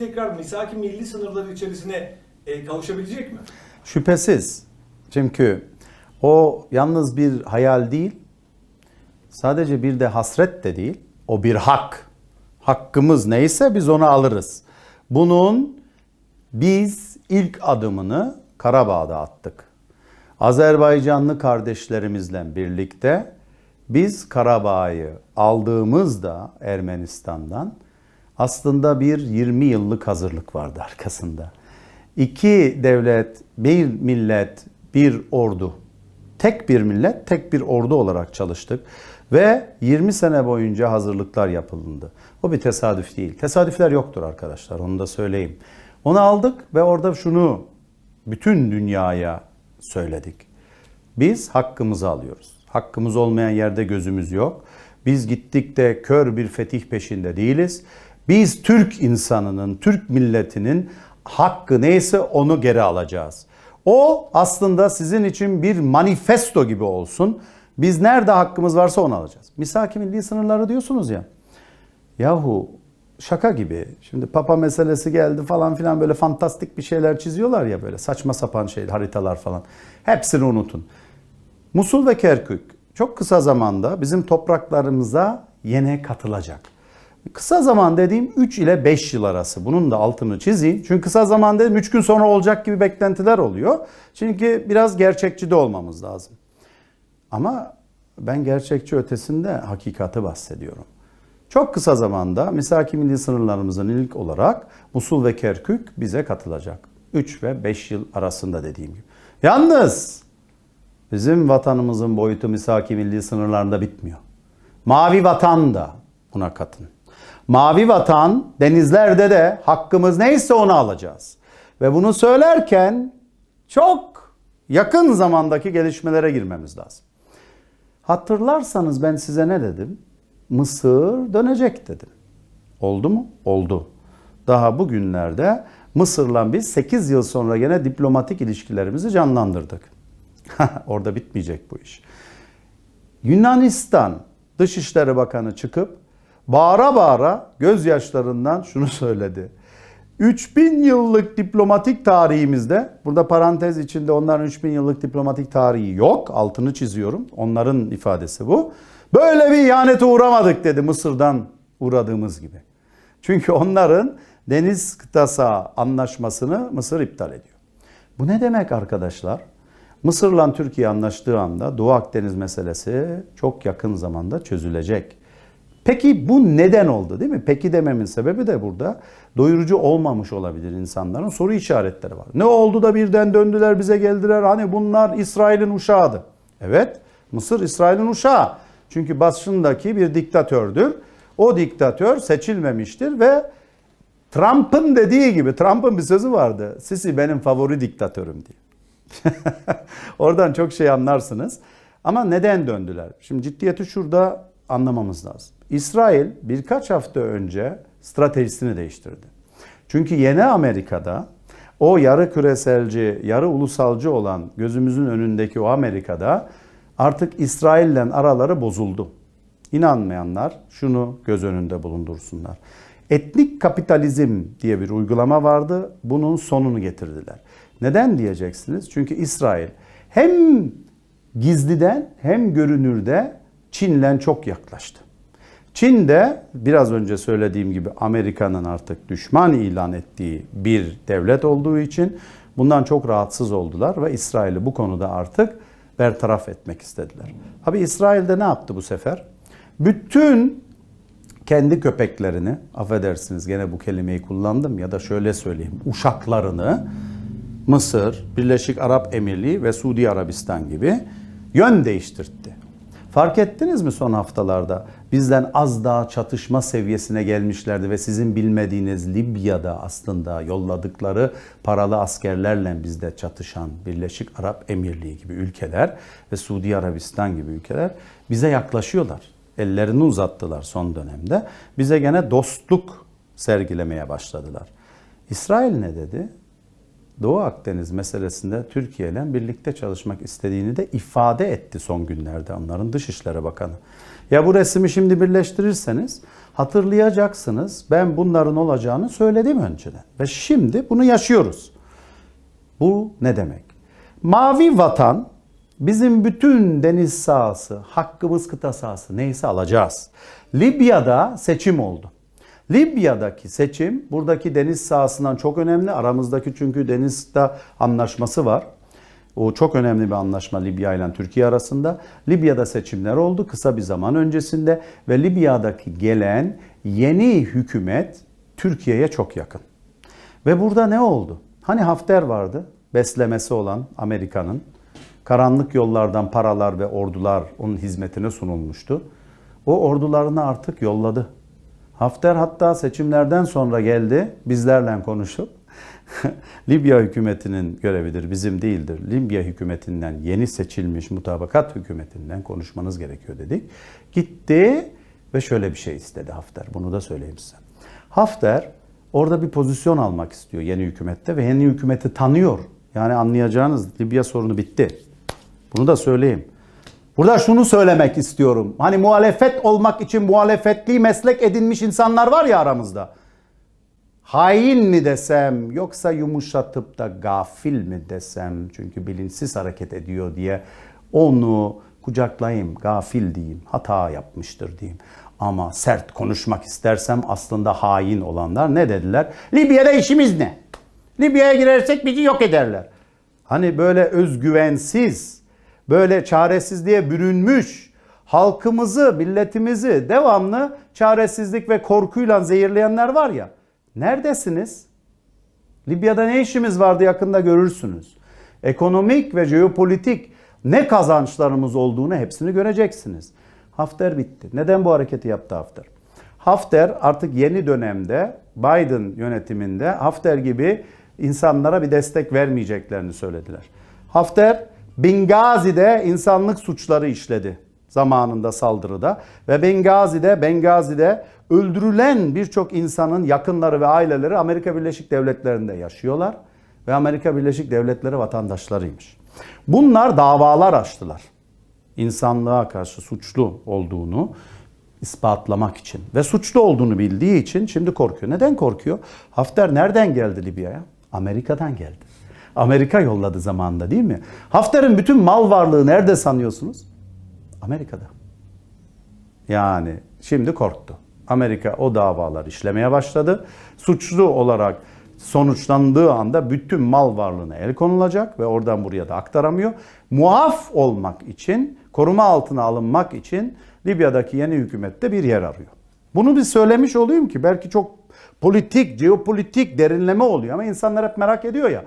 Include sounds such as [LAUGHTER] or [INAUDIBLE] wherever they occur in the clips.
tekrar misaki milli sınırları içerisine e, kavuşabilecek mi? Şüphesiz. Çünkü o yalnız bir hayal değil, sadece bir de hasret de değil, o bir hak. Hakkımız neyse biz onu alırız. Bunun biz ilk adımını Karabağ'da attık. Azerbaycanlı kardeşlerimizle birlikte biz Karabağ'ı aldığımızda Ermenistan'dan aslında bir 20 yıllık hazırlık vardı arkasında. İki devlet, bir millet, bir ordu. Tek bir millet, tek bir ordu olarak çalıştık. Ve 20 sene boyunca hazırlıklar yapıldı. O bir tesadüf değil. Tesadüfler yoktur arkadaşlar, onu da söyleyeyim. Onu aldık ve orada şunu bütün dünyaya söyledik. Biz hakkımızı alıyoruz. Hakkımız olmayan yerde gözümüz yok. Biz gittik de kör bir fetih peşinde değiliz. Biz Türk insanının, Türk milletinin hakkı neyse onu geri alacağız. O aslında sizin için bir manifesto gibi olsun. Biz nerede hakkımız varsa onu alacağız. Misaki milli sınırları diyorsunuz ya. Yahu şaka gibi. Şimdi papa meselesi geldi falan filan böyle fantastik bir şeyler çiziyorlar ya böyle saçma sapan şey haritalar falan. Hepsini unutun. Musul ve Kerkük çok kısa zamanda bizim topraklarımıza yine katılacak. Kısa zaman dediğim 3 ile 5 yıl arası. Bunun da altını çizeyim. Çünkü kısa zaman dedim 3 gün sonra olacak gibi beklentiler oluyor. Çünkü biraz gerçekçi de olmamız lazım. Ama ben gerçekçi ötesinde hakikati bahsediyorum. Çok kısa zamanda misaki milli sınırlarımızın ilk olarak Musul ve Kerkük bize katılacak. 3 ve 5 yıl arasında dediğim gibi. Yalnız bizim vatanımızın boyutu misaki milli sınırlarında bitmiyor. Mavi vatan da buna katın. Mavi vatan denizlerde de hakkımız neyse onu alacağız. Ve bunu söylerken çok yakın zamandaki gelişmelere girmemiz lazım. Hatırlarsanız ben size ne dedim? Mısır dönecek dedim. Oldu mu? Oldu. Daha bugünlerde Mısır'la biz 8 yıl sonra gene diplomatik ilişkilerimizi canlandırdık. [LAUGHS] Orada bitmeyecek bu iş. Yunanistan Dışişleri Bakanı çıkıp bağıra bağıra gözyaşlarından şunu söyledi. 3000 yıllık diplomatik tarihimizde, burada parantez içinde onların 3000 yıllık diplomatik tarihi yok, altını çiziyorum. Onların ifadesi bu. Böyle bir ihanete uğramadık dedi Mısır'dan uğradığımız gibi. Çünkü onların deniz kıtası anlaşmasını Mısır iptal ediyor. Bu ne demek arkadaşlar? Mısır'la Türkiye anlaştığı anda Doğu Akdeniz meselesi çok yakın zamanda çözülecek. Peki bu neden oldu değil mi? Peki dememin sebebi de burada doyurucu olmamış olabilir insanların soru işaretleri var. Ne oldu da birden döndüler bize geldiler hani bunlar İsrail'in uşağıdı. Evet Mısır İsrail'in uşağı. Çünkü başındaki bir diktatördür. O diktatör seçilmemiştir ve Trump'ın dediği gibi Trump'ın bir sözü vardı. Sisi benim favori diktatörüm diye. [LAUGHS] Oradan çok şey anlarsınız. Ama neden döndüler? Şimdi ciddiyeti şurada anlamamız lazım. İsrail birkaç hafta önce stratejisini değiştirdi. Çünkü yeni Amerika'da o yarı küreselci, yarı ulusalcı olan gözümüzün önündeki o Amerika'da artık İsrail'le araları bozuldu. İnanmayanlar şunu göz önünde bulundursunlar. Etnik kapitalizm diye bir uygulama vardı. Bunun sonunu getirdiler. Neden diyeceksiniz? Çünkü İsrail hem gizliden hem görünürde Çin'le çok yaklaştı. Çin de biraz önce söylediğim gibi Amerika'nın artık düşman ilan ettiği bir devlet olduğu için bundan çok rahatsız oldular ve İsrail'i bu konuda artık bertaraf etmek istediler. Abi İsrail'de ne yaptı bu sefer? Bütün kendi köpeklerini, affedersiniz gene bu kelimeyi kullandım ya da şöyle söyleyeyim, uşaklarını Mısır, Birleşik Arap Emirliği ve Suudi Arabistan gibi yön değiştirtti. Fark ettiniz mi son haftalarda? Bizden az daha çatışma seviyesine gelmişlerdi ve sizin bilmediğiniz Libya'da aslında yolladıkları paralı askerlerle bizde çatışan Birleşik Arap Emirliği gibi ülkeler ve Suudi Arabistan gibi ülkeler bize yaklaşıyorlar. Ellerini uzattılar son dönemde. Bize gene dostluk sergilemeye başladılar. İsrail ne dedi? Doğu Akdeniz meselesinde Türkiye ile birlikte çalışmak istediğini de ifade etti son günlerde onların Dışişleri Bakanı. Ya bu resmi şimdi birleştirirseniz hatırlayacaksınız. Ben bunların olacağını söyledim önceden. Ve şimdi bunu yaşıyoruz. Bu ne demek? Mavi vatan bizim bütün deniz sahası, hakkımız kıta sahası neyse alacağız. Libya'da seçim oldu. Libya'daki seçim buradaki deniz sahasından çok önemli. Aramızdaki çünkü denizde anlaşması var. O çok önemli bir anlaşma Libya ile Türkiye arasında. Libya'da seçimler oldu kısa bir zaman öncesinde ve Libya'daki gelen yeni hükümet Türkiye'ye çok yakın. Ve burada ne oldu? Hani Hafter vardı, beslemesi olan Amerika'nın. Karanlık yollardan paralar ve ordular onun hizmetine sunulmuştu. O ordularını artık yolladı. Hafter hatta seçimlerden sonra geldi bizlerle konuşup [LAUGHS] Libya hükümetinin görevidir, bizim değildir. Libya hükümetinden yeni seçilmiş mutabakat hükümetinden konuşmanız gerekiyor dedik. Gitti ve şöyle bir şey istedi Hafter. Bunu da söyleyeyim size. Hafter orada bir pozisyon almak istiyor yeni hükümette ve yeni hükümeti tanıyor. Yani anlayacağınız Libya sorunu bitti. Bunu da söyleyeyim. Burada şunu söylemek istiyorum. Hani muhalefet olmak için muhalefetli meslek edinmiş insanlar var ya aramızda. Hain mi desem yoksa yumuşatıp da gafil mi desem çünkü bilinçsiz hareket ediyor diye onu kucaklayayım, gafil diyeyim, hata yapmıştır diyeyim. Ama sert konuşmak istersem aslında hain olanlar ne dediler? Libya'da işimiz ne? Libya'ya girersek bizi yok ederler. Hani böyle özgüvensiz, böyle çaresizliğe bürünmüş, halkımızı, milletimizi devamlı çaresizlik ve korkuyla zehirleyenler var ya. Neredesiniz? Libya'da ne işimiz vardı yakında görürsünüz. Ekonomik ve jeopolitik ne kazançlarımız olduğunu hepsini göreceksiniz. Hafter bitti. Neden bu hareketi yaptı Hafter? Hafter artık yeni dönemde Biden yönetiminde Hafter gibi insanlara bir destek vermeyeceklerini söylediler. Hafter Bengazi'de insanlık suçları işledi zamanında saldırıda ve Bengazi'de Bengazi'de öldürülen birçok insanın yakınları ve aileleri Amerika Birleşik Devletleri'nde yaşıyorlar ve Amerika Birleşik Devletleri vatandaşlarıymış. Bunlar davalar açtılar. İnsanlığa karşı suçlu olduğunu ispatlamak için ve suçlu olduğunu bildiği için şimdi korkuyor. Neden korkuyor? Hafter nereden geldi Libya'ya? Amerika'dan geldi. Amerika yolladı zamanında değil mi? Hafter'in bütün mal varlığı nerede sanıyorsunuz? Amerika'da. Yani şimdi korktu. Amerika o davalar işlemeye başladı. Suçlu olarak sonuçlandığı anda bütün mal varlığına el konulacak ve oradan buraya da aktaramıyor. Muaf olmak için, koruma altına alınmak için Libya'daki yeni hükümette bir yer arıyor. Bunu bir söylemiş olayım ki belki çok politik, jeopolitik derinleme oluyor ama insanlar hep merak ediyor ya.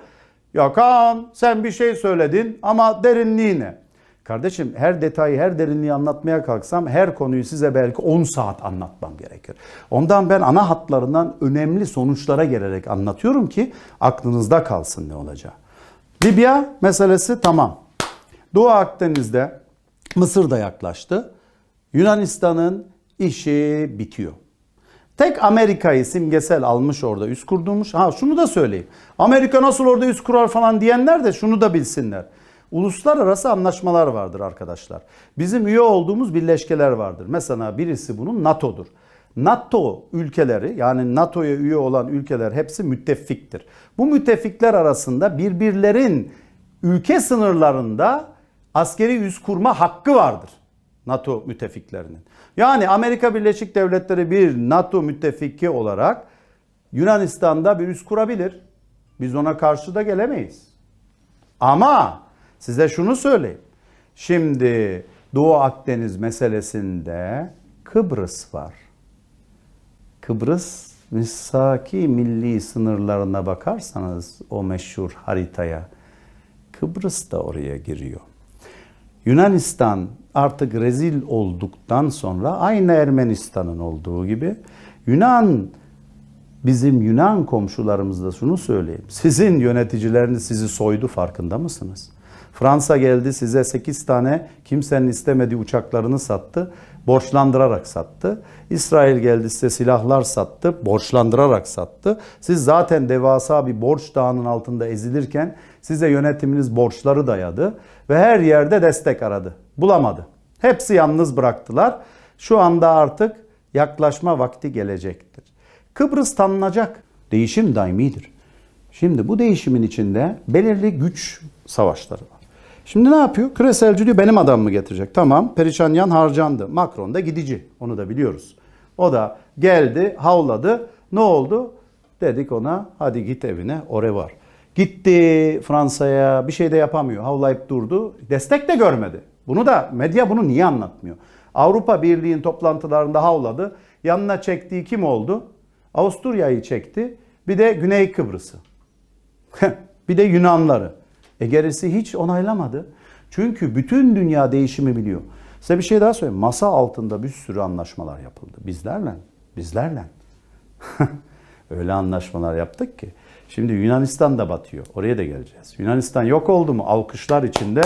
Ya Kaan sen bir şey söyledin ama derinliği ne? Kardeşim her detayı, her derinliği anlatmaya kalksam her konuyu size belki 10 saat anlatmam gerekir. Ondan ben ana hatlarından önemli sonuçlara gelerek anlatıyorum ki aklınızda kalsın ne olacağı. Libya meselesi tamam. Doğu Akdeniz'de Mısır da yaklaştı. Yunanistan'ın işi bitiyor. Tek Amerika'yı simgesel almış orada üst kurdurmuş. Ha şunu da söyleyeyim. Amerika nasıl orada üst kurar falan diyenler de şunu da bilsinler. Uluslararası anlaşmalar vardır arkadaşlar. Bizim üye olduğumuz birleşkeler vardır. Mesela birisi bunun NATO'dur. NATO ülkeleri yani NATO'ya üye olan ülkeler hepsi müttefiktir. Bu müttefikler arasında birbirlerin ülke sınırlarında askeri üs kurma hakkı vardır. NATO müttefiklerinin. Yani Amerika Birleşik Devletleri bir NATO müttefiki olarak Yunanistan'da bir üs kurabilir. Biz ona karşı da gelemeyiz. Ama size şunu söyleyeyim. Şimdi Doğu Akdeniz meselesinde Kıbrıs var. Kıbrıs misaki milli sınırlarına bakarsanız o meşhur haritaya Kıbrıs da oraya giriyor. Yunanistan artık rezil olduktan sonra aynı Ermenistan'ın olduğu gibi Yunan bizim Yunan komşularımızda şunu söyleyeyim. Sizin yöneticileriniz sizi soydu farkında mısınız? Fransa geldi size 8 tane kimsenin istemediği uçaklarını sattı. Borçlandırarak sattı. İsrail geldi size silahlar sattı. Borçlandırarak sattı. Siz zaten devasa bir borç dağının altında ezilirken size yönetiminiz borçları dayadı. Ve her yerde destek aradı. Bulamadı. Hepsi yalnız bıraktılar. Şu anda artık yaklaşma vakti gelecektir. Kıbrıs tanınacak. Değişim daimidir. Şimdi bu değişimin içinde belirli güç savaşları var. Şimdi ne yapıyor? Küreselci diyor benim adamımı getirecek. Tamam Perişanyan harcandı. Macron da gidici. Onu da biliyoruz. O da geldi havladı. Ne oldu? Dedik ona hadi git evine oraya var. Gitti Fransa'ya bir şey de yapamıyor. Havlayıp durdu. Destek de görmedi. Bunu da medya bunu niye anlatmıyor? Avrupa Birliği'nin toplantılarında havladı. Yanına çektiği kim oldu? Avusturya'yı çekti. Bir de Güney Kıbrıs'ı. [LAUGHS] bir de Yunanları. E gerisi hiç onaylamadı. Çünkü bütün dünya değişimi biliyor. Size bir şey daha söyleyeyim. Masa altında bir sürü anlaşmalar yapıldı. Bizlerle. Bizlerle. [LAUGHS] Öyle anlaşmalar yaptık ki. Şimdi Yunanistan da batıyor. Oraya da geleceğiz. Yunanistan yok oldu mu alkışlar içinde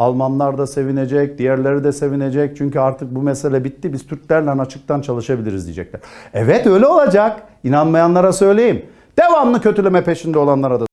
Almanlar da sevinecek, diğerleri de sevinecek. Çünkü artık bu mesele bitti. Biz Türklerle açıktan çalışabiliriz diyecekler. Evet öyle olacak. İnanmayanlara söyleyeyim. Devamlı kötüleme peşinde olanlara da